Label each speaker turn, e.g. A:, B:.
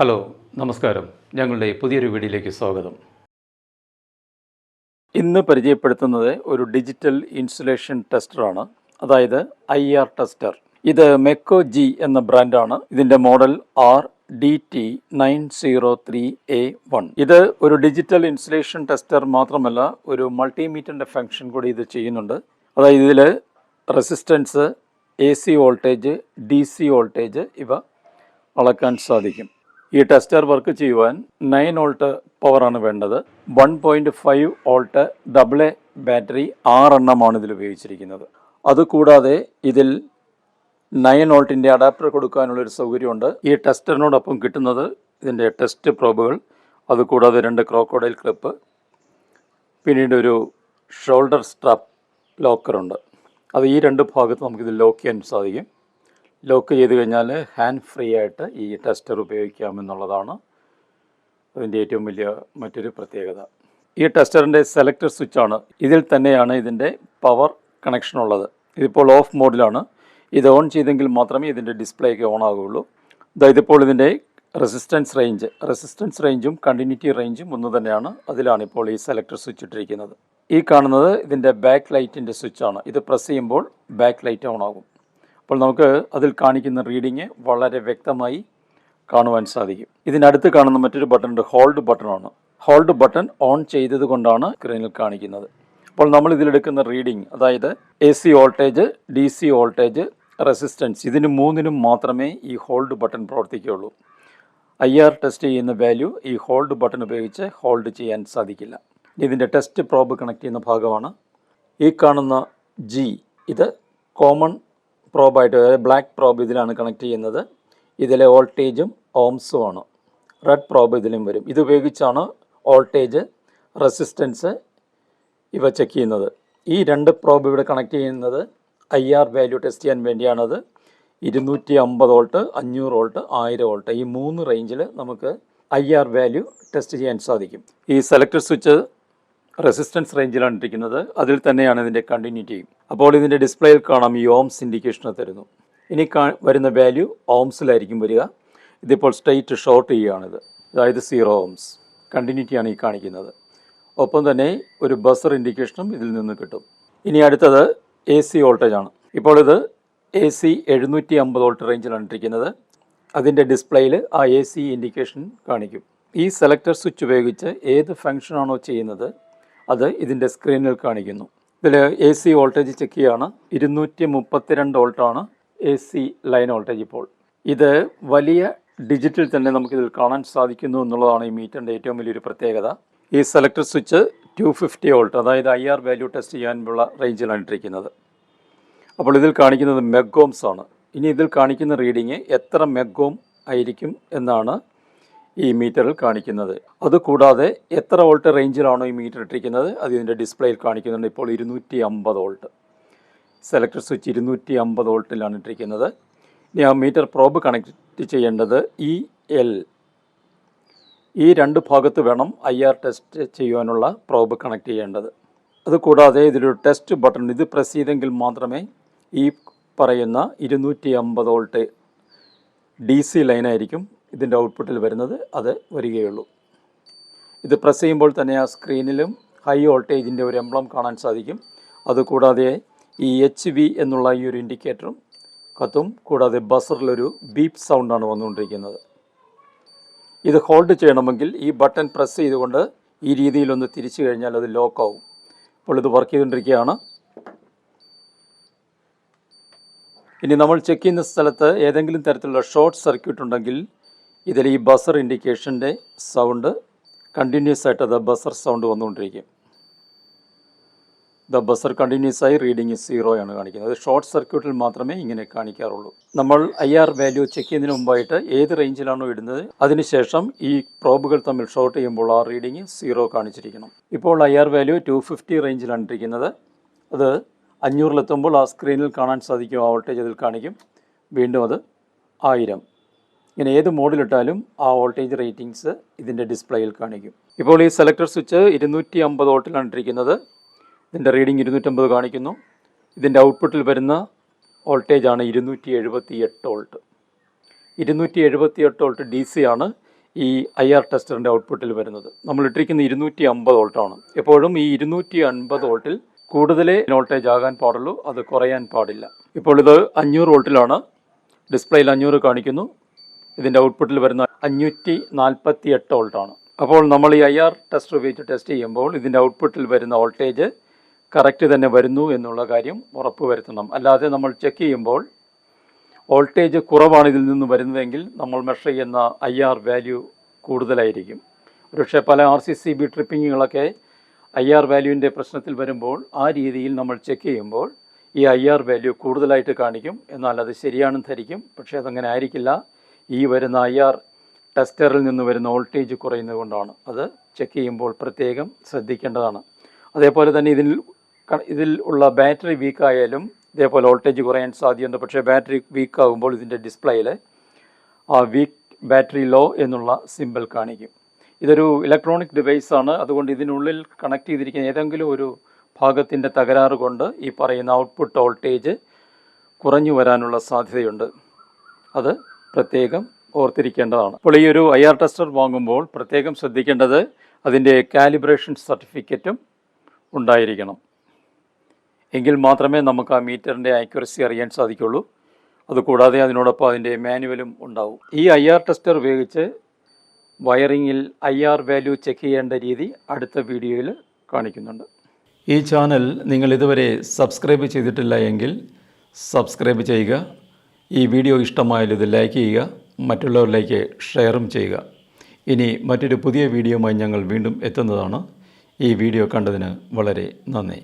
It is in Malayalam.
A: ഹലോ നമസ്കാരം. ഞങ്ങളുടെ പുതിയൊരു വീഡിയോയിലേക്ക് സ്വാഗതം. ഇന്ന് പരിചയപ്പെടുത്തുന്നത് ഒരു ഡിജിറ്റൽ ഇൻസുലേഷൻ ടെസ്റ്ററാണ്. അതായത് ഐ ആർ ടെസ്റ്റർ. ഇത് മെക്കോ ജി എന്ന ബ്രാൻഡാണ്. ഇതിന്റെ model R D T nine zero three A one. ഇത് ഒരു ഡിജിറ്റൽ ഇൻസുലേഷൻ ടെസ്റ്റർ മാത്രമല്ല ഒരു മൾട്ടിമീറ്ററിന്റെ ഫംഗ്ഷൻ കൂടി ഇത് ചെയ്യുന്നുണ്ട്. അതായത് ഇതിൽ resistance A C voltage D C voltage ഇവ അളക്കാൻ സാധിക്കും. ഈ ടെസ്റ്റർ വർക്ക് ചെയ്യുവാൻ നയൻ വോൾട്ട് പവറാണ് വേണ്ടത്. One point five volt double A battery ആറെണ്ണമാണ് ഇതിൽ ഉപയോഗിച്ചിരിക്കുന്നത്. അതുകൂടാതെ ഇതിൽ നയൻ വോൾട്ടിന്റെ അഡാപ്റ്റർ കൊടുക്കാനുള്ള ഒരു സൗകര്യമുണ്ട്. ഈ ടെസ്റ്ററിനോടൊപ്പം കിട്ടുന്നത് ഇതിന്റെ ടെസ്റ്റ് പ്രോബുകൾ അതുകൂടാതെ രണ്ട് ക്രോക്കോഡൈൽ ക്ലിപ്പ് പിന്നീട് ഒരു ഷോൾഡർ സ്ട്രാപ്പ് ലോക്കറുണ്ട്. അത് ഈ രണ്ട് ഭാഗത്ത് നമുക്കിത് ലോക്ക് ചെയ്യാൻ സാധിക്കും. ലോക്ക് ചെയ്ത് കഴിഞ്ഞാൽ ഹാൻഡ് ഫ്രീ ആയിട്ട് ഈ ടെസ്റ്റർ ഉപയോഗിക്കാമെന്നുള്ളതാണ് അതിന്റെ ഏറ്റവും വലിയ മറ്റൊരു പ്രത്യേകത. ഈ ടെസ്റ്ററിന്റെ സെലക്ടർ ആണ് ഇതിൽ തന്നെയാണ് ഇതിന്റെ പവർ കണക്ഷൻ ഉള്ളത് ഇതിപ്പോൾ ഓഫ് മോഡിലാണ്. ഇത് ഓൺ ചെയ്തെങ്കിൽ മാത്രമേ ഇതിന്റെ ഡിസ്പ്ലേക്ക് ഓൺ ആകുകയുള്ളൂ അതായത് ഇപ്പോൾ ഇതിന്റെ റെസിസ്റ്റൻസ് റേഞ്ച്. റെസിസ്റ്റൻസ് റേഞ്ചും കണ്ടിന്യൂറ്റി റേഞ്ചും ഒന്ന് തന്നെയാണ് അതിലാണ് ഇപ്പോൾ ഈ സെലക്ടർ സ്വിച്ച് ഇട്ടിരിക്കുന്നത്. ഈ കാണുന്നത് ഇതിന്റെ ബാക്ക് ലൈറ്റിന്റെ സ്വിച്ചാണ്. ഇത് പ്രസ് ചെയ്യുമ്പോൾ ബാക്ക് ലൈറ്റ് ഓൺ ആകും അപ്പോൾ നമുക്ക് അതിൽ കാണിക്കുന്ന റീഡിങ് വളരെ വ്യക്തമായി കാണുവാൻ സാധിക്കും. ഇതിനടുത്ത് കാണുന്ന മറ്റൊരു ബട്ടൺ ഹോൾഡ് ബട്ടണാണ്. ഹോൾഡ് ബട്ടൺ ഓൺ ചെയ്തത് കൊണ്ടാണ് സ്ക്രീനിൽ കാണിക്കുന്നത്. അപ്പോൾ നമ്മൾ ഇതിലെടുക്കുന്ന റീഡിംഗ് അതായത് A C voltage D C voltage resistance ഇതിന് മൂന്നിനും മാത്രമേ ഈ ഹോൾഡ് ബട്ടൺ പ്രവർത്തിക്കുകയുള്ളൂ. ഐ ആർ ടെസ്റ്റ് ചെയ്യുന്ന വാല്യൂ ഈ ഹോൾഡ് ബട്ടൺ ഉപയോഗിച്ച് ഹോൾഡ് ചെയ്യാൻ സാധിക്കില്ല. ഇതിന്റെ ടെസ്റ്റ് പ്രോബ് കണക്ട് ചെയ്യുന്ന ഭാഗമാണ്. ഈ കാണുന്ന ജി ഇത് കോമൺ പ്രോബായിട്ട് അതായത് ബ്ലാക്ക് പ്രോബ് ഇതിലാണ് കണക്ട് ചെയ്യുന്നത്. ഇതിലെ വോൾട്ടേജും ഓംസും ആണ്. റെഡ് പ്രോബ് ഇതിലും വരും. ഇതുപയോഗിച്ചാണ് വോൾട്ടേജ് റെസിസ്റ്റൻസ് ഇവ ചെക്ക് ചെയ്യുന്നത്. ഈ രണ്ട് പ്രോബ് ഇവിടെ കണക്ട് ചെയ്യുന്നത് ഐ ആർ വാല്യൂ ടെസ്റ്റ് ചെയ്യാൻ വേണ്ടിയാണത്. ഇരുന്നൂറ്റി അമ്പത് വോൾട്ട് അഞ്ഞൂറ് വോൾട്ട് ആയിരം വോൾട്ട് ഈ മൂന്ന് റേഞ്ചിൽ നമുക്ക് ഐ ആർ വാല്യൂ ടെസ്റ്റ് ചെയ്യാൻ സാധിക്കും. ഈ സെലക്ടർ സ്വിച്ച് റെസിസ്റ്റൻസ് റേഞ്ചിലാണ് ഇട്ടിരിക്കുന്നത് അതിൽ തന്നെയാണ് ഇതിന്റെ കണ്ടിന്യൂറ്റിയും അപ്പോൾ ഇതിന്റെ ഡിസ്പ്ലേയിൽ കാണാം ഈ ഓംസ് ഇൻഡിക്കേഷൻ തരുന്നു. ഇനി വരുന്ന വാല്യൂ ഓംസിലായിരിക്കും വരിക. ഇതിപ്പോൾ സ്ട്രെയിറ്റ് ഷോർട്ട് ചെയ്യുകയാണിത്. അതായത് സീറോ ഓംസ്. കണ്ടിന്യൂറ്റിയാണ് ഈ കാണിക്കുന്നത്. ഒപ്പം തന്നെ ഒരു ബസർ ഇൻഡിക്കേഷനും ഇതിൽ നിന്ന് കിട്ടും. ഇനി അടുത്തത് എ സി വോൾട്ടേജാണ് ഇപ്പോൾ ഇത് എ സി എഴുന്നൂറ്റി അമ്പത് വോൾട്ട് റേഞ്ചിലാണ് ഇട്ടിരിക്കുന്നത് അതിന്റെ ഡിസ്പ്ലേയിൽ ആ എ സി ഇൻഡിക്കേഷൻ കാണിക്കും. ഈ സെലക്ടർ സ്വിച്ച് ഉപയോഗിച്ച് ഏത് ഫംഗ്ഷനാണോ ചെയ്യുന്നത് അത് ഇതിന്റെ സ്ക്രീനിൽ കാണിക്കുന്നു. ഇതിൽ എ സി വോൾട്ടേജ് ചെക്ക് ചെയ്യുകയാണ് ഇരുന്നൂറ്റി മുപ്പത്തിരണ്ട് വോൾട്ടാണ് എ സി ലൈൻ വോൾട്ടേജ് ഇപ്പോൾ. ഇത് വലിയ ഡിജിറ്റിൽ തന്നെ നമുക്കിതിൽ കാണാൻ സാധിക്കുന്നു എന്നുള്ളതാണ് ഈ മീറ്ററിന്റെ ഏറ്റവും വലിയൊരു പ്രത്യേകത. ഈ selector switch two fifty volt അതായത് ഐ ആർ വാല്യൂ ടെസ്റ്റ് ചെയ്യാനുള്ള റേഞ്ചിലാണ് ഇട്ടിരിക്കുന്നത്. അപ്പോൾ ഇതിൽ കാണിക്കുന്നത് മെഗോംസ് ആണ് ഇനി ഇതിൽ കാണിക്കുന്ന റീഡിങ് എത്ര മെഗോം ആയിരിക്കും എന്നാണ് ഈ മീറ്ററിൽ കാണിക്കുന്നത്. അതുകൂടാതെ എത്ര വോൾട്ട് റേഞ്ചിലാണോ ഈ മീറ്റർ ഇട്ടിരിക്കുന്നത്? അത് ഇതിന്റെ ഡിസ്പ്ലേയിൽ കാണിക്കുന്നുണ്ട്. ഇപ്പോൾ ഇരുന്നൂറ്റി അമ്പത് വോൾട്ട്. സെലക്ടർ സ്വിച്ച് ഇരുന്നൂറ്റി അമ്പത് വോൾട്ടിലാണ് ഇട്ടിരിക്കുന്നത്. ഇനി ആ മീറ്റർ പ്രോബ് കണക്ട് ചെയ്യേണ്ടത് ഇ എൽ. ഈ രണ്ട് ഭാഗത്ത് വേണം ഐ ആർ ടെസ്റ്റ് ചെയ്യുവാനുള്ള പ്രോബ് കണക്ട് ചെയ്യേണ്ടത്. അതുകൂടാതെ ഇതിലൊരു ടെസ്റ്റ് ബട്ടൺ ഇത് പ്രസ് ചെയ്തെങ്കിൽ മാത്രമേ ഈ പറയുന്ന ഇരുന്നൂറ്റി അമ്പത് വോൾട്ട് ഡി സി ലൈനായിരിക്കും ഇതിന്റെ ഔട്ട്പുട്ടിൽ വരുന്നത് അത് വരികയുള്ളൂ. ഇത് പ്രസ് ചെയ്യുമ്പോൾ തന്നെ ആ സ്ക്രീനിലും ഹൈ വോൾട്ടേജിന്റെ ഒരു എംബ്ലം കാണാൻ സാധിക്കും. അതുകൂടാതെ ഈ എച്ച് വി എന്നുള്ള ഈ ഒരു ഇൻഡിക്കേറ്ററും കത്തും കൂടാതെ ബസറിലൊരു ബീപ്പ് സൗണ്ടാണ് വന്നുകൊണ്ടിരിക്കുന്നത്. ഇത് ഹോൾഡ് ചെയ്യണമെങ്കിൽ ഈ ബട്ടൺ പ്രസ് ചെയ്തുകൊണ്ട് ഈ രീതിയിലൊന്ന് തിരിച്ചു കഴിഞ്ഞാൽ അത് ലോക്ക് ആവും. ഇപ്പോൾ ഇത് വർക്ക് ചെയ്തുകൊണ്ടിരിക്കുകയാണ്. ഇനി നമ്മൾ ചെക്ക് ചെയ്യുന്ന സ്ഥലത്ത് ഏതെങ്കിലും തരത്തിലുള്ള ഷോർട്ട് സർക്യൂട്ട് ഉണ്ടെങ്കിൽ ഇതിൽ ഈ ബസർ ഇൻഡിക്കേഷന്റെ സൗണ്ട് കണ്ടിന്യൂസ് ആയിട്ട് ദ ബസർ സൗണ്ട് വന്നുകൊണ്ടിരിക്കും. ദ ബസർ കണ്ടിന്യൂസ് ആയി റീഡിങ് സീറോ ആണ് കാണിക്കുന്നത് ഷോർട്ട് സർക്യൂട്ടിൽ മാത്രമേ ഇങ്ങനെ കാണിക്കാറുള്ളൂ. നമ്മൾ ഐ ആർ വാല്യൂ ചെക്ക് ചെയ്യുന്നതിന് മുമ്പായിട്ട് ഏത് റേഞ്ചിലാണോ ഇടുന്നത് അതിനുശേഷം ഈ പ്രോബുകൾ തമ്മിൽ ഷോർട്ട് ചെയ്യുമ്പോൾ ആ റീഡിങ് സീറോ കാണിച്ചിരിക്കണം. ഇപ്പോൾ I R value two fifty റേഞ്ചിലാണ് ഇരിക്കുന്നത് അത് അഞ്ഞൂറിലെത്തുമ്പോൾ ആ സ്ക്രീനിൽ കാണാൻ സാധിക്കും ആ വോൾട്ടേജ് അതിൽ കാണിക്കും. വീണ്ടും അത് ആയിരം. ഇങ്ങനെ ഏത് മോഡിലിട്ടാലും ആ വോൾട്ടേജ് റേറ്റിംഗ്സ് ഇതിന്റെ ഡിസ്പ്ലേയിൽ കാണിക്കും. ഇപ്പോൾ ഈ സെലക്ടർ സ്വിച്ച് ഇരുന്നൂറ്റി അമ്പത് വോൾട്ടിലാണ് ഇട്ടിരിക്കുന്നത്. ഇതിന്റെ റീഡിംഗ് ഇരുന്നൂറ്റമ്പത് കാണിക്കുന്നു. ഇതിന്റെ ഔട്ട്പുട്ടിൽ വരുന്ന വോൾട്ടേജാണ് ഇരുന്നൂറ്റി എഴുപത്തി എട്ട് വോൾട്ട്. ഇരുന്നൂറ്റി എഴുപത്തി എട്ട് വോൾട്ട് ഡി സി ആണ് ഈ ഐ ആർ ടെസ്റ്ററിന്റെ ഔട്ട്പുട്ടിൽ വരുന്നത്. നമ്മൾ ഇട്ടിരിക്കുന്ന ഇരുന്നൂറ്റി അമ്പത് വോൾട്ടാണ്. എപ്പോഴും ഈ ഇരുന്നൂറ്റി അൻപത് വോൾട്ടിൽ കൂടുതലേ വോൾട്ടേജ് ആകാൻ പാടുള്ളൂ അത് കുറയാൻ പാടില്ല. ഇപ്പോൾ ഇത് അഞ്ഞൂറ് വോൾട്ടിലാണ്. ഡിസ്പ്ലേയിൽ അഞ്ഞൂറ് കാണിക്കുന്നു. ഇതിന്റെ ഔട്ട്പുട്ടിൽ വരുന്ന അഞ്ഞൂറ്റി നാൽപ്പത്തി എട്ട് വോൾട്ടാണ് അപ്പോൾ നമ്മൾ ഈ ഐ ആർ ടെസ്റ്റ് ഉപയോഗിച്ച് ടെസ്റ്റ് ചെയ്യുമ്പോൾ ഇതിന്റെ ഔട്ട്പുട്ടിൽ വരുന്ന വോൾട്ടേജ് കറക്റ്റ് തന്നെ വരുന്നു എന്നുള്ള കാര്യം ഉറപ്പ് വരുത്തണം. അല്ലാതെ നമ്മൾ ചെക്ക് ചെയ്യുമ്പോൾ വോൾട്ടേജ് കുറവാണ് ഇതിൽ നിന്ന് വരുന്നതെങ്കിൽ നമ്മൾ മെഷർ ചെയ്യുന്ന ഐ ആർ വാല്യൂ കൂടുതലായിരിക്കും. ഒരുപക്ഷെ പല ആർ സി സി ബി ട്രിപ്പിങ്ങുകളൊക്കെ ഐ ആർ വാല്യൂവിന്റെ പ്രശ്നത്തിൽ വരുമ്പോൾ ആ രീതിയിൽ നമ്മൾ ചെക്ക് ചെയ്യുമ്പോൾ ഈ ഐ ആർ വാല്യൂ കൂടുതലായിട്ട് കാണിക്കും. എന്നാൽ അത് ശരിയാണെന്ന് ധരിക്കും. പക്ഷേ അതങ്ങനെ ആയിരിക്കില്ല. ഈ വരുന്ന ഐ ആർ ടെസ്റ്ററിൽ നിന്ന് വരുന്ന വോൾട്ടേജ് കുറയുന്നത് കൊണ്ടാണ്. അത് ചെക്ക് ചെയ്യുമ്പോൾ പ്രത്യേകം ശ്രദ്ധിക്കേണ്ടതാണ്. അതേപോലെ തന്നെ ഇതിൽ ഇതിൽ ഉള്ള ബാറ്ററി വീക്കായാലും ഇതേപോലെ വോൾട്ടേജ് കുറയാൻ സാധ്യതയുണ്ട്. പക്ഷേ ബാറ്ററി വീക്ക് ആകുമ്പോൾ ഇതിന്റെ ഡിസ്പ്ലേയിൽ ആ വീക്ക് ബാറ്ററി ലോ എന്നുള്ള സിമ്പിൾ കാണിക്കും. ഇതൊരു ഇലക്ട്രോണിക് ഡിവൈസാണ് അതുകൊണ്ട് ഇതിനുള്ളിൽ കണക്ട് ചെയ്തിരിക്കുന്ന ഏതെങ്കിലും ഒരു ഭാഗത്തിന്റെ തകരാറ് കൊണ്ട് ഈ പറയുന്ന ഔട്ട്പുട്ട് വോൾട്ടേജ് കുറഞ്ഞു വരാനുള്ള സാധ്യതയുണ്ട്. അത് പ്രത്യേകം ഓർത്തിരിക്കേണ്ടതാണ്. അപ്പോൾ ഈ ഒരു ഐ ആർ ടെസ്റ്റർ വാങ്ങുമ്പോൾ പ്രത്യേകം ശ്രദ്ധിക്കേണ്ടത് അതിന്റെ കാലിബ്രേഷൻ സർട്ടിഫിക്കറ്റും ഉണ്ടായിരിക്കണം. എങ്കിൽ മാത്രമേ നമുക്ക് ആ മീറ്ററിന്റെ ആക്യുറസി അറിയാൻ സാധിക്കുള്ളൂ. അതുകൂടാതെ അതിനോടൊപ്പം അതിന്റെ മാനുവലും ഉണ്ടാവും. ഈ ഐ ആർ ടെസ്റ്റർ ഉപയോഗിച്ച് വയറിങ്ങിൽ ഐ ആർ വാല്യൂ ചെക്ക് ചെയ്യേണ്ട രീതി അടുത്ത വീഡിയോയിൽ കാണിക്കുന്നുണ്ട്. ഈ ചാനൽ നിങ്ങൾ ഇതുവരെ സബ്സ്ക്രൈബ് ചെയ്തിട്ടില്ല എങ്കിൽ സബ്സ്ക്രൈബ് ചെയ്യുക. ഈ വീഡിയോ ഇഷ്ടമായാൽ ഇത് ലൈക്ക് ചെയ്യുക മറ്റുള്ളവരിലേക്ക് ഷെയറും ചെയ്യുക. ഇനി മറ്റൊരു പുതിയ വീഡിയോയുമായി ഞങ്ങൾ വീണ്ടും എത്തുന്നതാണ്. ഈ വീഡിയോ കണ്ടതിന് വളരെ നന്ദി.